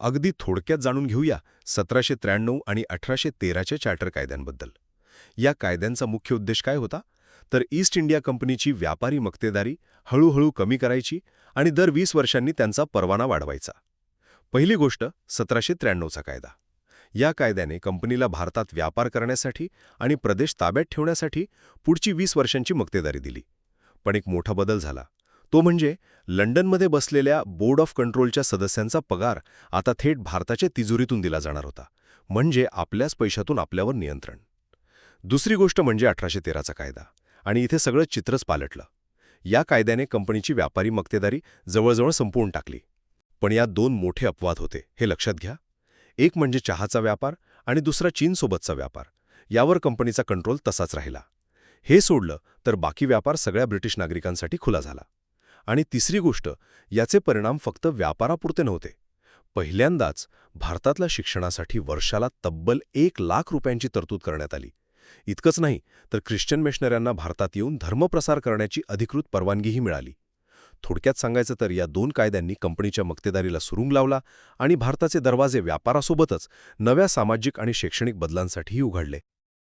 अगदी थोडक्यात जाणून घेऊया सतराशे त्र्याण्णव आणि अठराशे तेराच्या चार्टर कायद्यांबद्दल. या कायद्यांचा मुख्य उद्देश काय होता? तर ईस्ट इंडिया कंपनीची व्यापारी मक्तेदारी हळूहळू कमी करायची आणि दर वीस वर्षांनी त्यांचा परवाना वाढवायचा. पहिली गोष्ट सतराशे त्र्याण्णवचा कायदा. या कायद्याने कंपनीला भारतात व्यापार करण्यासाठी आणि प्रदेश ताब्यात ठेवण्यासाठी पुढची वीस वर्षांची मक्तेदारी दिली. पण एक मोठा बदल झाला. तो म्हणजे लंडनमध्ये बसलेल्या बोर्ड ऑफ कंट्रोलच्या सदस्यांचा पगार आता थेट भारताच्या तिजोरीतून दिला जाणार होता म्हणजे आपल्याच पैशातून आपल्यावर नियंत्रण. दुसरी गोष्ट म्हणजे अठराशे तेराचा कायदा आणि इथे सगळं चित्रच पालटलं. या कायद्याने कंपनीची व्यापारी मक्तेदारी जवळजवळ संपवून टाकली. पण यात दोन मोठे अपवाद होते हे लक्षात घ्या. एक म्हणजे चहाचा व्यापार आणि दुसरा चीनसोबतचा व्यापार. यावर कंपनीचा कंट्रोल तसाच राहिला. हे सोडलं तर बाकी व्यापार सगळ्या ब्रिटिश नागरिकांसाठी खुला झाला. आणि तिसरी गोष्ट याचे परिणाम फक्त व्यापारापुरते नव्हते. पहिल्यांदाच भारतातल्या शिक्षणासाठी वर्षाला तब्बल एक लाख रुपयांची तरतूद करण्यात आली. इतकंच नाही तर ख्रिश्चन मिशनऱ्यांना भारतात येऊन धर्मप्रसार करण्याची अधिकृत परवानगीही मिळाली. थोडक्यात सांगायचं तर या दोन कायद्यांनी कंपनीच्या मक्तेदारीला सुरुंग लावला आणि भारताचे दरवाजे व्यापारासोबतच नव्या सामाजिक आणि शैक्षणिक बदलांसाठीही उघडले.